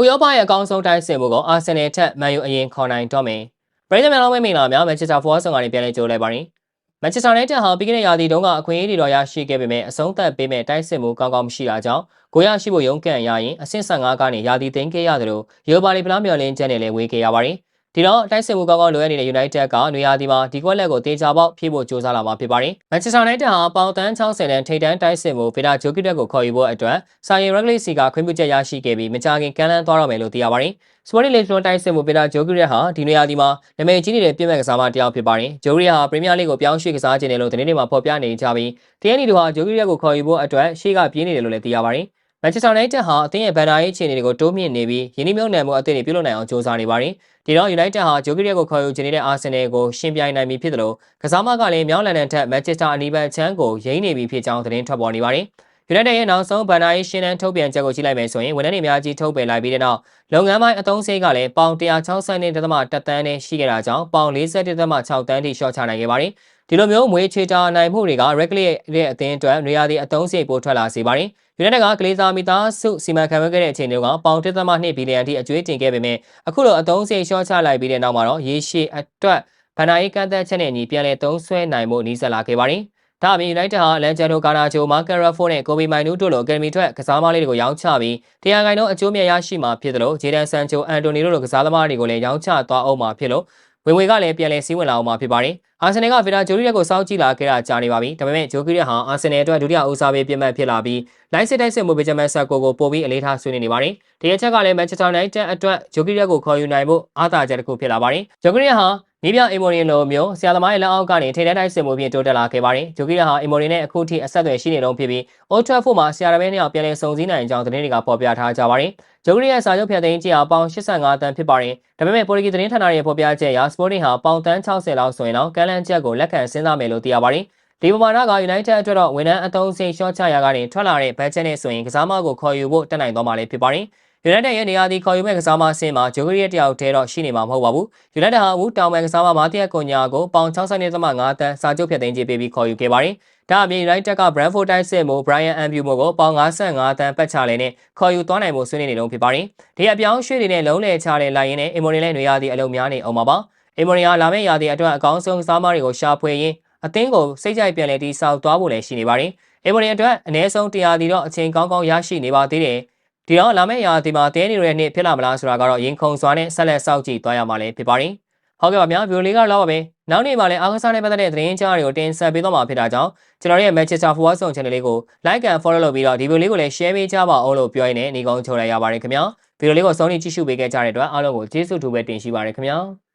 ဥရောပရဲ့အကောင်းဆုံးတိုက်စစ်မှုကိုအာဆင်နယ်ထက်မန်ယူအရင်ခေါ်နိုင်တော့မယ်ပရိသတ်များလုံးဝမင်္ဂလာများမန်ချက်စတာဖော်ဆောင်ကနေပြန်လည်ကြိုးလဲပါရင်မန်ချက်စတာနဲ့တက်ဟာပြီးခဲ့တဲ့ရာသီတုန်းကအခွင့်အရေးတွေတော့ရရှိခဲ့ပေမဲ့အဆုံးသတ်ပေးမဲ့တိုက်စစ်မှုကောင်းကောင်းမရှိတာကြောင့်ကိုရရှိဖို့ရုန်းကန်ရရင်အဆင့်15ကနေရာသီသိမ်းခဲ့ရတယ်လို့ရိုပါလီဖလားမျော်လင့်ချက်နဲ့လည်းဝေးခဲ့ရပါတယ် ဒီတော့တိုက်စစ်မှုကောင်းကောင်းလိုအပ်နေတဲ့ United ကနွေရာသီမှာဒီကွက်လက်ကိုတေချာပေါက်ဖြည့်ဖို့ကြိုးစားလာမှာဖြစ်ပါတယ်။ Manchester United ဟာပေါင်တန်း60တန်းထိပ်တန်းတိုက်စစ်မှုဗီတာဂျိုကီတက်ကိုခေါ်ယူဖို့အတွက်စာရင် Regley စီကခွင့်ပြုချက်ရရှိခဲ့ပြီးမကြာခင်ကမ်းလှမ်းသွားတော့မယ်လို့သိရပါတယ်။ Sporting Lisbon တိုက်စစ်မှုဗီတာဂျိုကီတက်ဟာဒီနွေရာသီမှာနာမည်ကြီးနေတဲ့ပြင်မဲ့ကစားမတစ်ယောက်ဖြစ်ပါတယ်။ဂျိုကီတက်ဟာပရီးမီးယားလိကိုပြောင်းရွှေ့ကစားခြင်းတယ်လို့သတင်းတွေမှာဖော်ပြနေကြပြီးတရားနီတို့ဟာဂျိုကီတက်ကိုခေါ်ယူဖို့အတွက်ရှေ့ကပြေးနေတယ်လို့လည်းသိရပါတယ်။ Manchester United ဟာအသင်းရဲ့ဗန်ဒါရေးအခြေအနေတွေကိုတိုးမြင့်နေပြီးယင်းနှိမ့်မြုံနယ်မှုအသင်းတွေပြုလုပ်နိုင်အောင်စ조사နေပါတယ်။ဒီတော့ United ဟာဂျိုကီရက်ကိုခေါ်ယူခြင်းနေတဲ့ Arsenal ကိုရှင်ပြိုင်နိုင်ပြီဖြစ်တယ်လို့ကစားမကလည်းမြောင်းလန်ဒန်ထက် Manchester အနီးဘက်ချမ်းကိုရိမ့်နေပြီဖြစ်ကြောင်းသတင်းထွက်ပေါ်နေပါတယ်။ United ရဲ့နောက်ဆုံးဗန်ဒါရေးရှင်းတန်းထုတ်ပြန်ချက်ကိုကြည့်လိုက်မယ်ဆိုရင်ဝန်ထမ်းတွေအများကြီးထုတ်ပယ်လိုက်ပြီးတဲ့နောက်လုပ်ငန်းပိုင်းအသုံးစရိတ်ကလည်းပေါင်162.1တန်းနဲ့ရှိခဲ့တာကြောင့်ပေါင်41.6တန်းထိရှော့ချနိုင်ခဲ့ပါတယ်။ဒီလိုမျိုးမွေးချေတာနိုင်မှုတွေက Regular ရဲ့အသင်းအတွက်နေရာသည့်အသုံးစရိတ်ပိုထွက်လာစေပါတယ်။ United ကကလေးစားမိသားစုစီမံခန့်ခွဲခဲ့တဲ့အချိန်တွေကပေါင်1.2ဘီလီယံထိအကျွေးတင်ခဲ့ပေမဲ့အခုလိုအသုံးစရိတ်ရှော့ချလိုက်ပြီးတဲ့နောက်မှာတော့ရေရှည်အတွက်ဗန်နာရေးကန့်သက်ချက်နဲ့အညီပြန်လည်သုံးဆွဲနိုင်မှုနှီးစပ်လာခဲ့ပါတယ်။ ဒါအပြင် United ဟာလန်ဂျန်ဒိုကာနာချိုမာကယ်ရာဖိုနဲ့ကိုဘီမိုင်နူးတို့လိုအကယ်ဒမီထွက်ကစားသမားလေးတွေကိုရောင်းချပြီးတရားခိုင်နှုန်းအကျိုးမြတ်ရရှိမှာဖြစ်တယ်လို့ဂျေဒန်ဆန်ချိုအန်တိုနီတို့လိုကစားသမားတွေကိုလည်းရောင်းချသွားအောင်မှာဖြစ်လို့ဝင်ဝင်ကလည်းပြန်လည်စည်းဝင်လာအောင်မှာဖြစ်ပါတယ်။အာဆင်နယ်ကဗီတာဂျိုရီရက်ကိုစောင့်ကြည့်လာခဲ့တာကြာနေပါပြီ။ဒါပေမဲ့ဂျိုကီရက်ဟာအာဆင်နယ်အတွက်ဒုတိယဦးစားပေးပြတ်မှတ်ဖြစ်လာပြီးလိုက်စစ်တိုက်စစ်မှုဘေဂျမန်ဆာကိုကိုပို့ပြီးအလေးထားဆွေးနွေးနေပါတယ်။ဒီရက်ချက်ကလည်းမန်ချက်စတာယူနိုက်တက်အတွက်ဂျိုကီရက်ကိုခေါ်ယူနိုင်ဖို့အားသာချက်တစ်ခုဖြစ်လာပါတယ်။ဂျိုကီရက်ဟာ နီးပြအီမိုရီလိုမျိုးဆရာသမားရဲ့လက်အောက်ကနေထိတဲ့တိုက်စစ်မှုဖြင့်တိုးတက်လာခဲ့ပါတယ်။ဂျိုကီယာဟာအီမိုရီနဲ့အခုထိအဆက်အသွယ်ရှိနေတော့ဖြစ်ပြီးအိုထရက်ဖို့မှာဆရာတပည့်နှစ်ယောက်ပြန်လည်စုံစည်းနိုင်ကြောင်းသတင်းတွေကဖော်ပြထားကြပါတယ်။ဂျိုကီယာစာချုပ်ဖြတ်သိမ်းခြင်းအပေါင်း85တန်းဖြစ်ပါတယ်။ဒါပေမဲ့ပေါ်တူဂီသတင်းဌာနရဲ့ဖော်ပြချက်အရစပိုတင်းဟာပေါင်တန်း60လောက်ဆိုရင်တော့ကမ်းလှမ်းချက်ကိုလက်ခံစဉ်းစားမယ်လို့သိရပါတယ်။ဒီပမာဏက United အတွက်တော့ဝန်ထမ်းအသုံးစရိတ်ရှော့ချရာကနေထွက်လာတဲ့ဘတ်ဂျက်နဲ့ဆိုရင်ကစားမကိုခေါ်ယူဖို့တက်နိုင်သွားမှာလည်းဖြစ်ပါတယ်။ United ရဲ့နေရာဒီခေါ်ယူမဲ့ကစားမအဆင့်မှာဂျိုဂရီရဲ့တယောက်တည်းတော့ရှိနေမှာမဟုတ်ပါဘူး။ United ဟာဦးတောင်မဲ့ကစားမမာတီယက်ကွန်ညာကိုပေါင်62.5တန်းစာချုပ်ဖြတ်သိမ်းကြေးပေးပြီးခေါ်ယူခဲ့ပါတယ်။ဒါအပြင် United က Brentford တိုက်စစ်မှု Brian Ambumo ကိုပေါင်55တန်းပတ်ချလဲနဲ့ခေါ်ယူသွားနိုင်မှုဆွေးနွေးနေတုန်းဖြစ်ပါတယ်။ဒီအပြောင်းရွှေ့တွေနဲ့လုံးလည်ချတဲ့လိုက်ရင်းနဲ့အီမိုရီနဲ့နေရာဒီအလုံးများနေအောင်ပါပါ။အီမိုရီဟာလာမယ့်ရာသီအတွက်အကောင်းဆုံးကစားမတွေကိုရှာဖွေရင်းအသင်းကိုစိတ်ကြိုက်ပြန်လည်တည်ဆောက်သွားဖို့လည်းရှိနေပါတယ်။အီမိုရီအတွက်အနည်းဆုံး100ဒီတော့အချိန်ကောင်းကောင်းရရှိနေပါသေးတယ်။ ဒီတော့လာမယ့်ရာသီမှာတဲနေရတဲ့နှစ်ဖြစ်လာမလားဆိုတာကတော့ရင်ခုန်စွာနဲ့ဆက်လက်စောင့်ကြည့်သွားရမှာလည်းဖြစ်ပါတယ်။ဟုတ်ကဲ့ပါဗျာဗီဒီယိုလေးကတော့ပါပဲ။နောက်နေ့မှာလည်းအားကစားနဲ့ပတ်သက်တဲ့သတင်းကြားတွေကိုတင်ဆက်ပေးသွားမှာဖြစ်တာကြောင့်ကျွန်တော်ရဲ့ Manchester Forward Zone Channel လေးကို Like and Follow လုပ်ပြီးတော့ဒီဗီဒီယိုလေးကိုလည်း Share ပေးကြပါအောင်လို့ပြောရင်းနဲ့နေကောင်းချုံလိုက်ရပါတယ်ခင်ဗျာ။ဗီဒီယိုလေးကိုဆုံးဖြတ်ကြည့်ရှုပေးခဲ့ကြတဲ့အတွက်အားလုံးကိုကျေးဇူးတူပဲတင်ရှိပါတယ်ခင်ဗျာ။